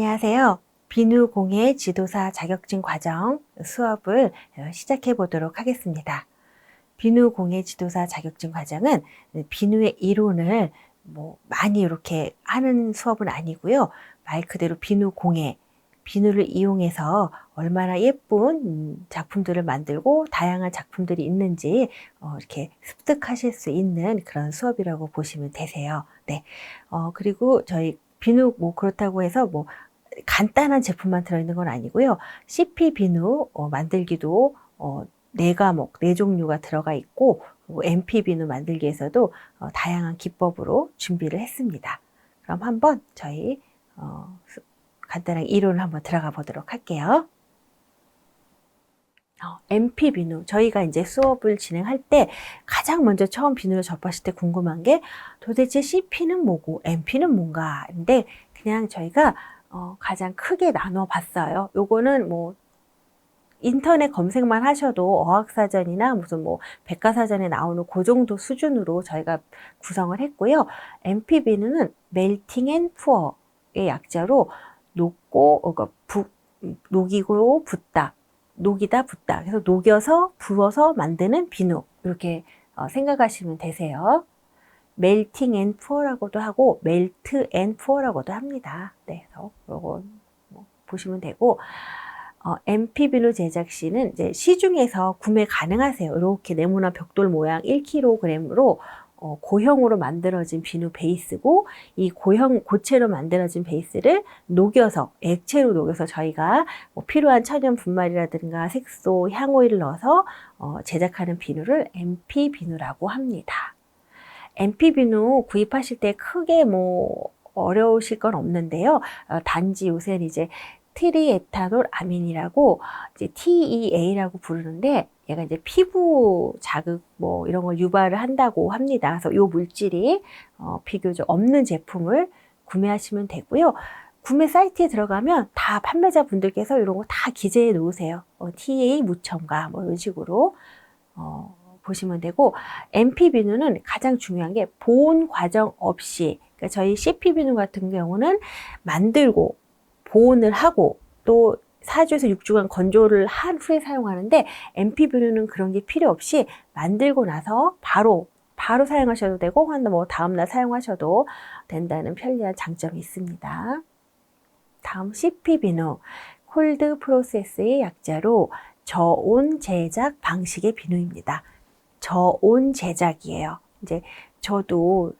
안녕하세요. 비누공예 지도사 자격증 과정 수업을 어, 시작해 보도록 하겠습니다. 비누공예 지도사 자격증 과정은 비누의 이론을 뭐 많이 이렇게 하는 수업은 아니고요. 말 그대로 비누공예, 비누를 이용해서 얼마나 예쁜 작품들을 만들고 다양한 작품들이 있는지 어, 이렇게 습득하실 수 있는 그런 수업이라고 보시면 되세요. 네. 어, 그리고 저희 비누 뭐 그렇다고 해서 뭐 간단한 제품만 들어있는 건 아니고요. CP 비누 어, 만들기도 어, 네 과목, 네 종류가 들어가 있고 그리고 MP 비누 만들기에서도 어, 다양한 기법으로 준비를 했습니다. 그럼 한번 저희 어, 간단한 이론을 한번 들어가 보도록 할게요. 어, MP 비누 저희가 이제 수업을 진행할 때 가장 먼저 처음 비누를 접하실 때 궁금한 게 도대체 CP는 뭐고 MP는 뭔가 인데 그냥 저희가 어, 가장 크게 나눠 봤어요. 요거는 뭐 인터넷 검색만 하셔도 어학사전이나 무슨 뭐 백과사전에 나오는 그 정도 수준으로 저희가 구성을 했고요. MPB는 멜팅 앤 푸어의 약자로 녹고, 어, 그러니까 부, 녹이고 붓다. 녹이다 붓다. 그래서 녹여서 부어서 만드는 비누. 이렇게 어, 생각하시면 되세요. 멜팅 앤 푸어라고도 하고 멜트 앤 푸어라고도 합니다. 네, 그래서 요거 뭐 보시면 되고 어, MP 비누 제작 시는 이제 시중에서 구매 가능하세요. 이렇게 네모난 벽돌 모양 1kg으로 어, 고형으로 만들어진 비누 베이스고 이 고형 고체로 만들어진 베이스를 녹여서 액체로 녹여서 저희가 뭐 필요한 천연 분말이라든가 색소, 향오일을 넣어서 어, 제작하는 비누를 MP 비누라고 합니다. MP 비누 구입하실 때 크게 뭐 어려우실 건 없는데요. 어, 단지 요새는 이제 트리에타놀 아민이라고 이제 TEA라고 부르는데 얘가 이제 피부 자극 뭐 이런 걸 유발을 한다고 합니다. 그래서 이 물질이 어, 비교적 없는 제품을 구매하시면 되고요. 구매 사이트에 들어가면 다 판매자 분들께서 이런 거 다 기재해 놓으세요. 어, TA 무첨가 뭐 이런 식으로 어, 보시면 되고 MP 비누는 가장 중요한 게 보온 과정 없이 그러니까 저희 CP 비누 같은 경우는 만들고 보온을 하고 또 4주에서 6주간 건조를 한 후에 사용하는데 MP 비누는 그런 게 필요 없이 만들고 나서 바로 바로 사용하셔도 되고 뭐 다음 날 사용하셔도 된다는 편리한 장점이 있습니다. 다음 CP 비누 콜드 프로세스의 약자로 저온 제작 방식의 비누입니다. 저온 제작이에요. 이제 저도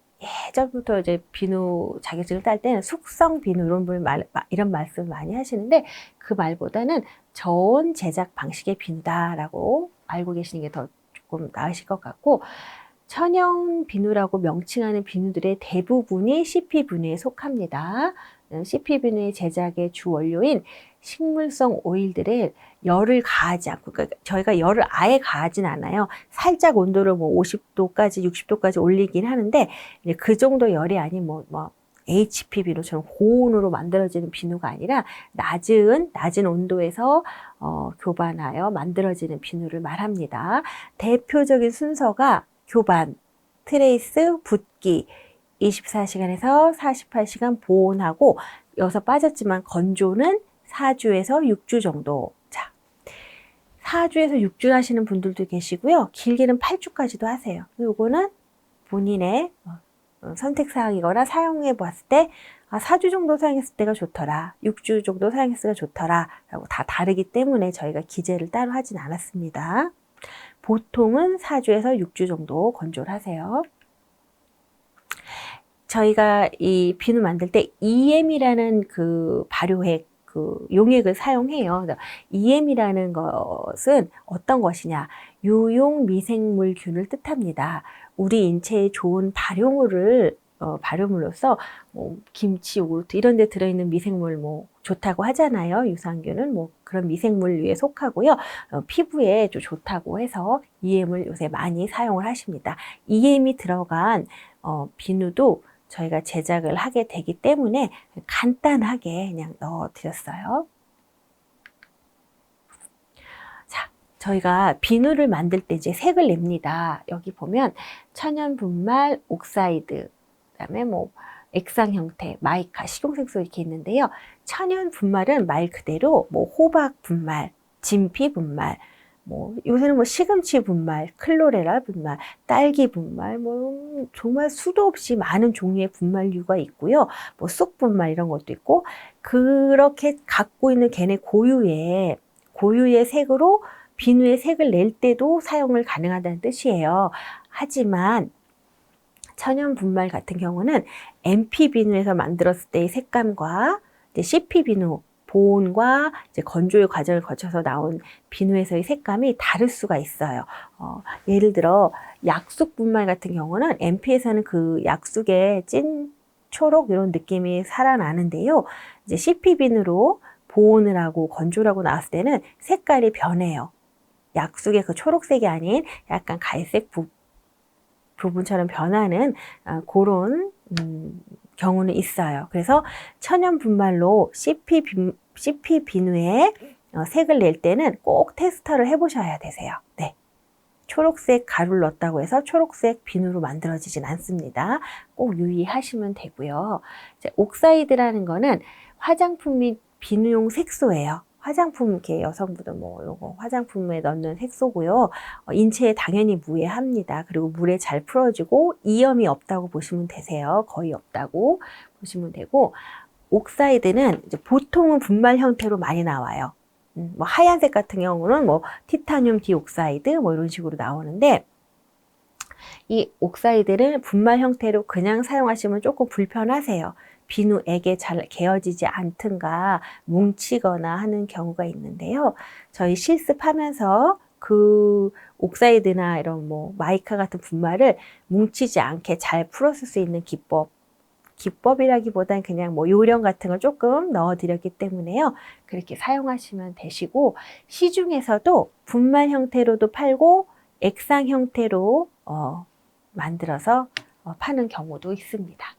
예전부터 이제 비누 자격증을 딸 때는 숙성 비누 이런 분 말, 이런 말씀을 많이 하시는데 그 말보다는 저온 제작 방식의 비누다라고 알고 계시는 게 더 조금 나으실 것 같고 천연 비누라고 명칭하는 비누들의 대부분이 CP 비누에 속합니다. CP 비누의 제작의 주 원료인 식물성 오일들의 열을 가하지 않고 그러니까 저희가 열을 아예 가하진 않아요. 살짝 온도를 뭐 50도까지 60도까지 올리긴 하는데 그 정도 열이 아닌 뭐, 뭐 HP 비누처럼 고온으로 만들어지는 비누가 아니라 낮은 낮은 온도에서 어, 교반하여 만들어지는 비누를 말합니다. 대표적인 순서가 교반, 트레이스, 붓기, 24시간에서 48시간 보온하고 여기서 빠졌지만 건조는 4주에서 6주 정도. 자, 4주에서 6주 하시는 분들도 계시고요. 길게는 8주까지도 하세요. 요거는 본인의 어, 선택사항이거나 사용해 보았을 때 아, 4주 정도 사용했을 때가 좋더라. 6주 정도 사용했을 때가 좋더라. 라고 다 다르기 때문에 저희가 기재를 따로 하진 않았습니다. 보통은 4주에서 6주 정도 건조를 하세요. 저희가 이 비누 만들 때 EM이라는 그 발효액 그 용액을 사용해요. EM이라는 것은 어떤 것이냐? 유용 미생물균을 뜻합니다. 우리 인체에 좋은 발효물을 어, 발효물로서 뭐 김치, 요구르트 이런 데 들어있는 미생물 뭐 좋다고 하잖아요. 유산균은 뭐 그런 미생물류에 속하고요. 어, 피부에 좀 좋다고 해서 EM을 요새 많이 사용을 하십니다. EM이 들어간 어, 비누도 저희가 제작을 하게 되기 때문에 간단하게 그냥 넣어 드렸어요. 자, 저희가 비누를 만들 때 이제 색을 냅니다. 여기 보면 천연 분말, 옥사이드, 그다음에 뭐 액상 형태, 마이카, 식용색소 이렇게 있는데요. 천연 분말은 말 그대로 뭐 호박 분말, 진피 분말, 뭐 요새는 뭐 시금치 분말, 클로레라 분말, 딸기 분말, 뭐 정말 수도 없이 많은 종류의 분말류가 있고요. 뭐 쑥 분말 이런 것도 있고 그렇게 갖고 있는 걔네 고유의 고유의 색으로 비누의 색을 낼 때도 사용을 가능하다는 뜻이에요. 하지만 천연 분말 같은 경우는 MP 비누에서 만들었을 때의 색감과 CP 비누 보온과 이제 건조의 과정을 거쳐서 나온 비누에서의 색감이 다를 수가 있어요. 어, 예를 들어 약숙 분말 같은 경우는 MP에서는 그 약숙의 찐 초록 이런 느낌이 살아나는데요. 이제 CP 비누로 보온을 하고 건조를 하고 나왔을 때는 색깔이 변해요. 약숙의 그 초록색이 아닌 약간 갈색 부, 부분처럼 변하는 아, 그런 음, 경우는 있어요. 그래서 천연 분말로 CP, 비, CP 비누에 어, 색을 낼 때는 꼭 테스터를 해보셔야 되세요. 네. 초록색 가루를 넣었다고 해서 초록색 비누로 만들어지진 않습니다. 꼭 유의하시면 되고요. 옥사이드라는 거는 화장품 및 비누용 색소예요. 화장품 이렇게 여성분들 뭐 요거 화장품에 넣는 색소고요. 어, 인체에 당연히 무해합니다. 그리고 물에 잘 풀어지고 이염이 없다고 보시면 되세요. 거의 없다고 보시면 되고 옥사이드는 이제 보통은 분말 형태로 많이 나와요. 음, 뭐 하얀색 같은 경우는 뭐 티타늄 디옥사이드 뭐 이런 식으로 나오는데 이 옥사이드를 분말 형태로 그냥 사용하시면 조금 불편하세요. 비누액에 잘 개어지지 않든가 뭉치거나 하는 경우가 있는데요. 저희 실습하면서 그 옥사이드나 이런 뭐 마이카 같은 분말을 뭉치지 않게 잘 풀었을 수 있는 기법 기법이라기보단 그냥 뭐 요령 같은 걸 조금 넣어 드렸기 때문에요. 그렇게 사용하시면 되시고 시중에서도 분말 형태로도 팔고 액상 형태로 어, 만들어서 어, 파는 경우도 있습니다.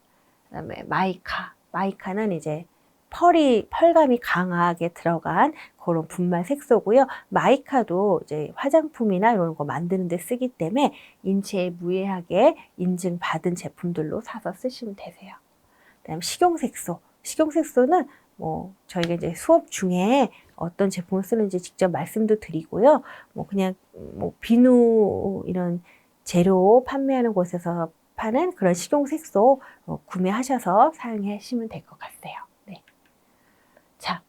그다음에 마이카. 마이카는 이제 펄이 펄감이 강하게 들어간 그런 분말 색소고요. 마이카도 이제 화장품이나 이런 거 만드는 데 쓰기 때문에 인체에 무해하게 인증받은 제품들로 사서 쓰시면 되세요. 그다음 식용 색소. 식용 색소는 뭐 저희가 이제 수업 중에 어떤 제품을 쓰는지 직접 말씀도 드리고요. 뭐 그냥 뭐 비누 이런 재료 판매하는 곳에서 파는 그런 식용색소 어, 구매하셔서 사용하시면 될 것 같아요. 네. 자,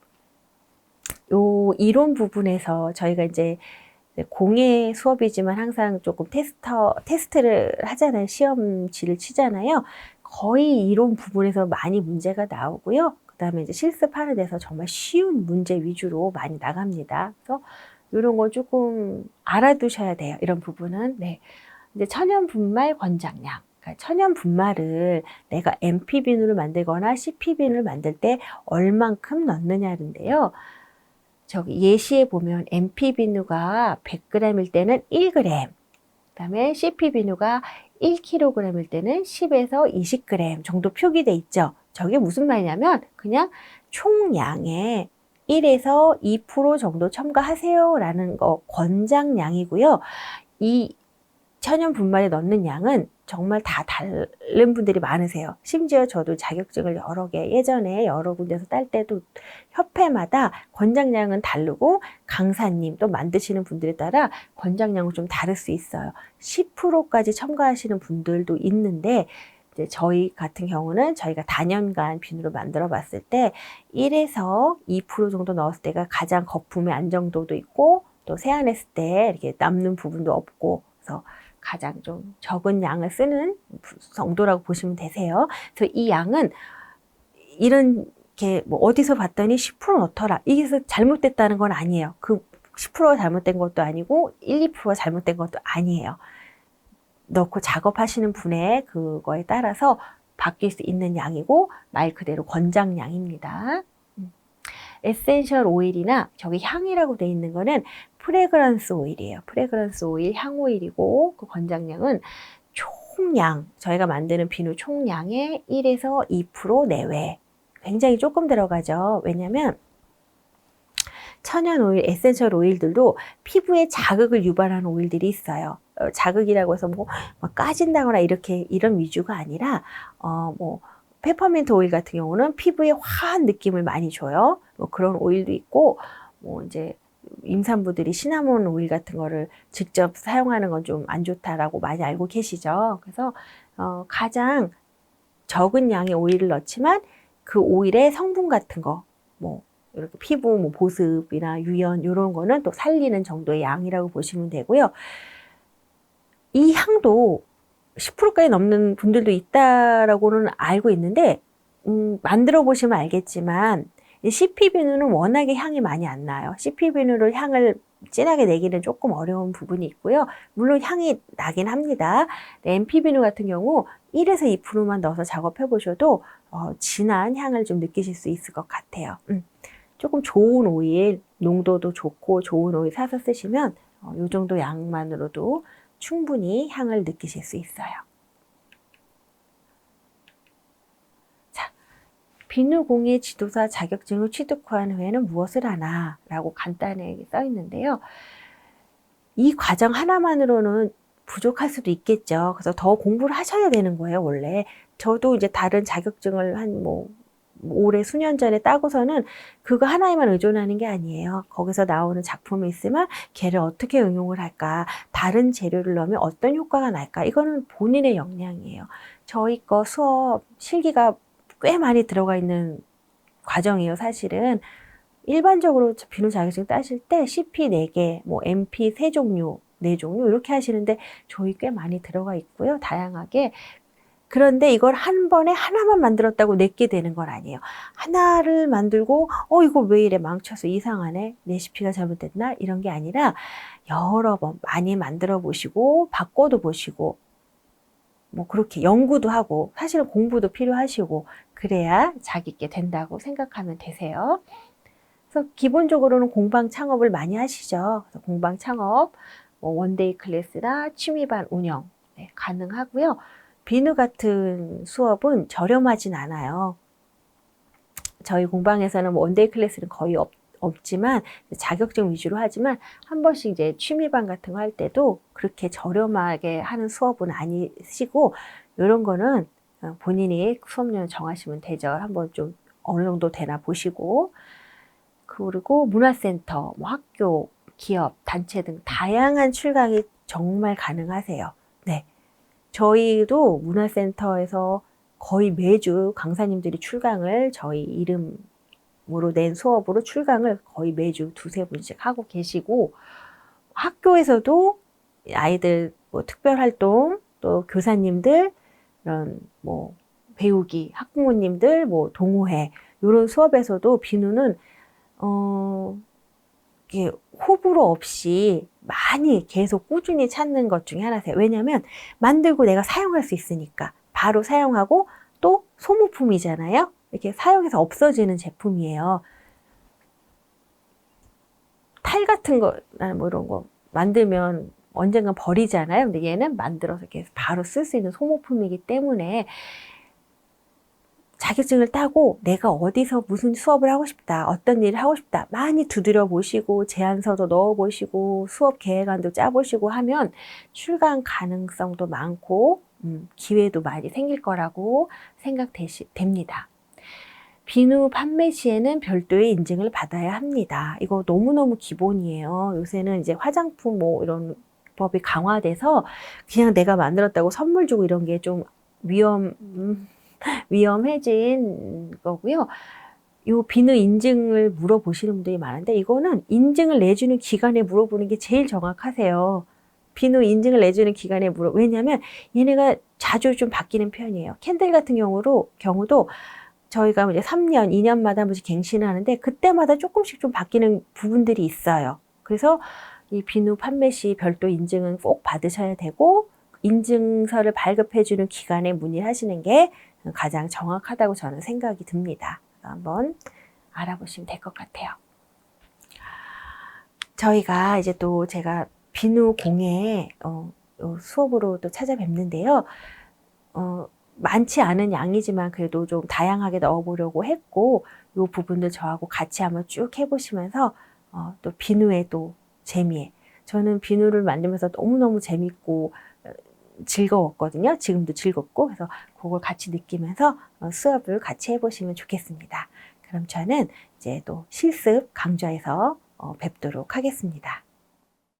요 이론 부분에서 저희가 이제 공예 수업이지만 항상 조금 테스터, 테스트를 하잖아요. 시험지를 치잖아요. 거의 이론 부분에서 많이 문제가 나오고요. 그 다음에 이제 실습하는 데서 정말 쉬운 문제 위주로 많이 나갑니다. 그래서 이런 거 조금 알아두셔야 돼요. 이런 부분은. 네. 이제 천연 분말 권장량. 천연 분말을 내가 MP 비누를 만들거나 CP 비누를 만들 때 얼만큼 넣느냐인데요. 저기 예시에 보면 MP 비누가 100g일 때는 1g, 그다음에 CP 비누가 1kg일 때는 10에서 20g 정도 표기돼 있죠. 저게 무슨 말이냐면 그냥 총량의 1에서 2% 정도 첨가하세요라는 거 권장량이고요. 이 천연 분말에 넣는 양은 정말 다 다른 분들이 많으세요. 심지어 저도 자격증을 여러 개 예전에 여러 군데서 딸 때도 협회마다 권장량은 다르고 강사님 또 만드시는 분들에 따라 권장량은 좀 다를 수 있어요. 10%까지 첨가하시는 분들도 있는데 이제 저희 같은 경우는 저희가 단연간 비누로 만들어 봤을 때 1에서 2% 정도 넣었을 때가 가장 거품의 안정도도 있고 또 세안했을 때 이렇게 남는 부분도 없고 그래서 가장 좀 적은 양을 쓰는 정도라고 보시면 되세요. 그래서 이 양은 이런 게뭐 어디서 봤더니 10% 넣더라. 이게 잘못됐다는 건 아니에요. 그 10% 잘못된 것도 아니고 1, 2% 잘못된 것도 아니에요. 넣고 작업하시는 분의 그거에 따라서 바뀔 수 있는 양이고 말 그대로 권장량입니다. 음. 에센셜 오일이나 저기 향이라고 돼 있는 거는 프레그런스 오일이에요. 프레그런스 오일, 향 오일이고 그 권장량은 총량, 저희가 만드는 비누 총량의 1에서 2% 내외. 굉장히 조금 들어가죠. 왜냐면 천연 오일, 에센셜 오일들도 피부에 자극을 유발하는 오일들이 있어요. 어, 자극이라고 해서 뭐, 뭐 까진다거나 이렇게 이런 위주가 아니라 어뭐 페퍼민트 오일 같은 경우는 피부에 화한 느낌을 많이 줘요. 뭐 그런 오일도 있고, 뭐 이제 임산부들이 시나몬 오일 같은 거를 직접 사용하는 건 좀 안 좋다라고 많이 알고 계시죠. 그래서 어, 가장 적은 양의 오일을 넣지만 그 오일의 성분 같은 거, 뭐 이렇게 피부 뭐 보습이나 유연 이런 거는 또 살리는 정도의 양이라고 보시면 되고요. 이 향도 10%까지 넘는 분들도 있다라고는 알고 있는데 음, 만들어 보시면 알겠지만 CP 비누는 워낙에 향이 많이 안 나요. CP 비누를 향을 진하게 내기는 조금 어려운 부분이 있고요. 물론 향이 나긴 합니다. MP 비누 같은 경우 1에서 2%만 넣어서 작업해 보셔도 어, 진한 향을 좀 느끼실 수 있을 것 같아요. 음, 조금 좋은 오일, 농도도 좋고 좋은 오일 사서 쓰시면 어, 이 정도 양만으로도 충분히 향을 느끼실 수 있어요. 비누공예 지도사 자격증을 취득한 후에는 무엇을 하나? 라고 간단하게 써 있는데요. 이 과정 하나만으로는 부족할 수도 있겠죠. 그래서 더 공부를 하셔야 되는 거예요, 원래. 저도 이제 다른 자격증을 한 뭐 올해 수년 전에 따고서는 그거 하나에만 의존하는 게 아니에요. 거기서 나오는 작품이 있으면 걔를 어떻게 응용을 할까? 다른 재료를 넣으면 어떤 효과가 날까? 이거는 본인의 역량이에요. 저희 거 수업 실기가 꽤 많이 들어가 있는 과정이에요, 사실은. 일반적으로 비누 자격증 따실 때 CP 4개, 뭐 MP 3종류, 네 종류 이렇게 하시는데 저희 꽤 많이 들어가 있고요. 다양하게 그런데 이걸 한 번에 하나만 만들었다고 내게 되는 건 아니에요. 하나를 만들고 어 이거 왜 이래 망쳐서 이상하네 레시피가 잘못됐나 이런 게 아니라 여러 번 많이 만들어 보시고 바꿔도 보시고 뭐 그렇게 연구도 하고 사실은 공부도 필요하시고 그래야 자기 게 된다고 생각하면 되세요. 그래서 기본적으로는 공방 창업을 많이 하시죠. 공방 창업, 뭐 원데이 클래스나 취미반 운영 네, 가능하고요. 비누 같은 수업은 저렴하진 않아요. 저희 공방에서는 뭐 원데이 클래스는 거의 없, 없지만 자격증 위주로 하지만 한 번씩 이제 취미반 같은 거 할 때도 그렇게 저렴하게 하는 수업은 아니시고 이런 거는 본인이 수업료 정하시면 되죠. 한번 좀 어느 정도 되나 보시고 그리고 문화센터, 뭐 학교, 기업, 단체 등 다양한 출강이 정말 가능하세요. 네. 저희도 문화센터에서 거의 매주 강사님들이 출강을 저희 이름으로 낸 수업으로 출강을 거의 매주 두세 분씩 하고 계시고 학교에서도 아이들 뭐 특별 활동 또 교사님들 이런 뭐 배우기 학부모님들 뭐 동호회 이런 수업에서도 비누는 어 이게 호불호 없이 많이 계속 꾸준히 찾는 것 중에 하나세요. 왜냐하면 만들고 내가 사용할 수 있으니까 바로 사용하고 또 소모품이잖아요. 이렇게 사용해서 없어지는 제품이에요. 탈 같은 거, 뭐 이런 거 만들면 언젠가 버리잖아요. 근데 얘는 만들어서 이렇게 바로 쓸 수 있는 소모품이기 때문에 자격증을 따고 내가 어디서 무슨 수업을 하고 싶다, 어떤 일을 하고 싶다, 많이 두드려 보시고, 제안서도 넣어 보시고, 수업 계획안도 짜 보시고 하면 출강 가능성도 많고, 음, 기회도 많이 생길 거라고 생각됩니다. 비누 판매 시에는 별도의 인증을 받아야 합니다. 이거 너무너무 기본이에요. 요새는 이제 화장품 뭐 이런 법이 강화돼서 그냥 내가 만들었다고 선물 주고 이런 게 좀 위험, 음, 위험해진 거고요. 요 비누 인증을 물어보시는 분들이 많은데 이거는 인증을 내주는 기관에 물어보는 게 제일 정확하세요. 비누 인증을 내주는 기관에 물어 왜냐하면 얘네가 자주 좀 바뀌는 편이에요. 캔들 같은 경우로 경우도 저희가 이제 3년, 2년마다 한 번씩 갱신을 하는데 그때마다 조금씩 좀 바뀌는 부분들이 있어요. 그래서 이 비누 판매 시 별도 인증은 꼭 받으셔야 되고 인증서를 발급해주는 기관에 문의하시는 게 가장 정확하다고 저는 생각이 듭니다. 한번 알아보시면 될 것 같아요. 저희가 이제 또 제가 비누 공예 어, 수업으로 또 찾아뵙는데요. 어, 많지 않은 양이지만 그래도 좀 다양하게 넣어보려고 했고 이 부분들 저하고 같이 한번 쭉 해보시면서 어, 또 비누의 또 재미에 저는 비누를 만들면서 너무너무 재밌고 즐거웠거든요. 지금도 즐겁고 그래서 그걸 같이 느끼면서 어, 수업을 같이 해보시면 좋겠습니다. 그럼 저는 이제 또 실습 강좌에서 어, 뵙도록 하겠습니다.